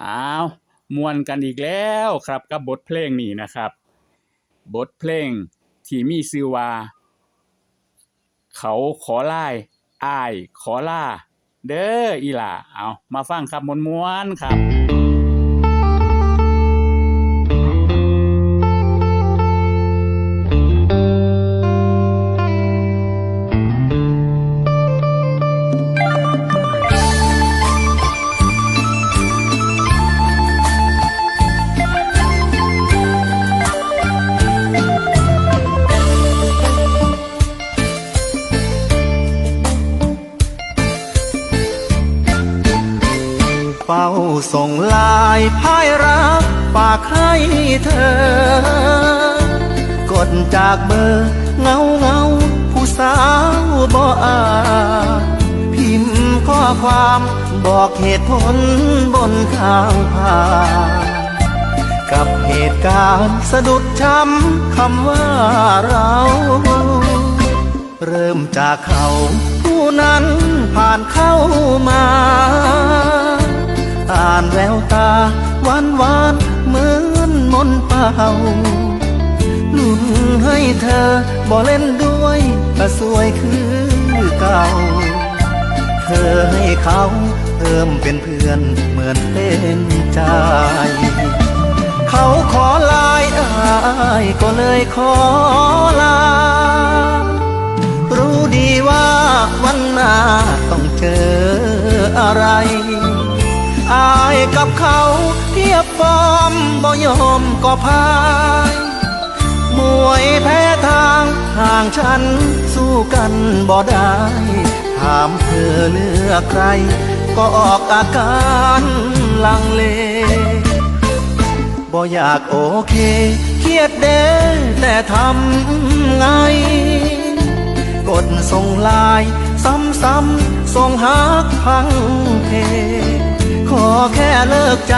อ้าวมวนกันอีกแล้วครับกับบทเพลงนี้นะครับ บทเพลงที่มีชื่อว่า เขาขอไล่อายขอล่า เด้ออีหล่าเอามาฟังครับมวนๆครับ เฝ้าส่งลายพายรักฝากให้เธอ กดจากเบอร์เงาเงาผู้สาวบ่อาพิมพ์ข้อความบอกเหตุผลบนข้างผ่านกับเหตุการณ์สะดุดช้ำคำว่าเรา เริ่มจากเขาผู้นั้นผ่านเข้ามา อ่านแววตาหวานหวานเหมือนมนต์เป่าลุ้นให้เธอบ่เล่นด้วยก็สวยคือเก่า เธอให้เขาเพิ่มเป็นเพื่อนเหมือนเป็นใจ เขาขอลายอายก็เลยขอลา รู้ดีว่าวันหน้าต้องเจออะไร อายกับเขาเทียบฟอร์มบ่ยอมก็พายมวยแพ้ทางห่างฉันสู้กันบ่ได้ถามเธอเลือกใคร ก็ออกอาการลังเลบ่อยากโอเค เครียดเด้แต่ทำไง กดส่งลาย ซ้ำๆส่งหักพังเพ ขอแค่เลิกใจ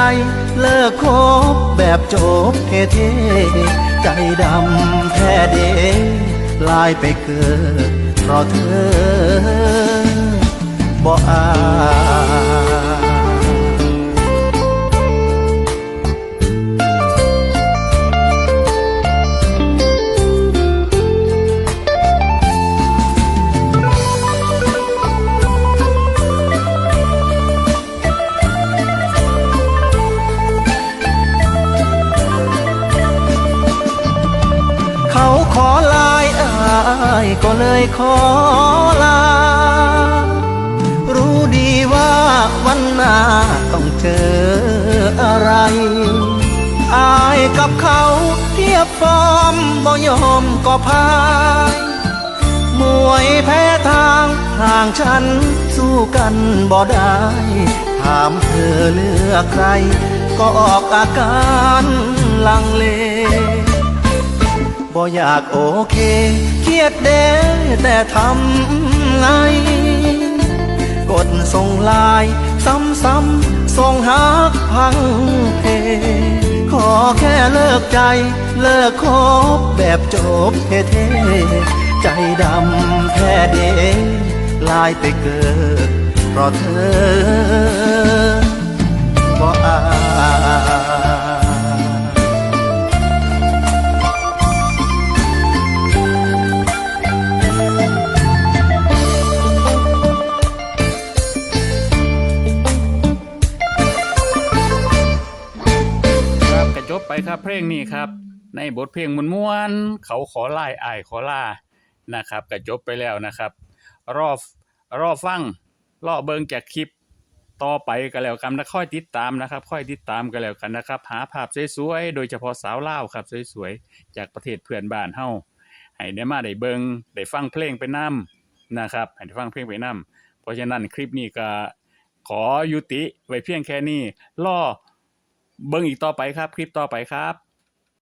เลิกคบแบบจบเท่ๆใจดำแท้เดลายไปเกิดเพราะเธอ ขอลายอายก็เลยขอลา รู้ดีว่าวันหน้าต้องเจออะไร อายกับเขาเทียบฟอร์มบ่ยอมก็พายมวยแพ้ทางห่างฉันสู้กันบ่ได้ ถามเธอเลือกใคร ก็ออกอาการลังเล บ่อยากโอเค เครียดเด้แต่ทำไง กดส่งไลายซ้ำๆส่งหักพังเพขอแค่เลิกใจ เลิกคบแบบจบเท่ๆใจดำแท้เดลายไปเกิดเพราะเธอ บกระจบไปครับเพลงนี้ครับ ในบทเพลงม่วนๆเขาขอไล่อ้ายขอล่านะครับกระจบไปแล้วนะครับ รอบรอบฟังรอเบิงจากคลิปต่อไปก็แล้วกันนะค่อยติดตามนะครับ ค่อยติดตามกันแล้วกันนะครับ หาภาพสวยๆโดยเฉพาะสาวเล่าครับสวยๆจากประเทศเพื่อนบ้านเฮาให้ได้มาได้เบิงได้ฟังเพลงไปนํนะครับให้ได้ฟังเพลงไปนํเพราะฉะนั้นคลิปนี้ก็ขอยุติไว้เพียงแค่นี้รอ เบิ่งอีกต่อไปครับ คลิปต่อไปครับ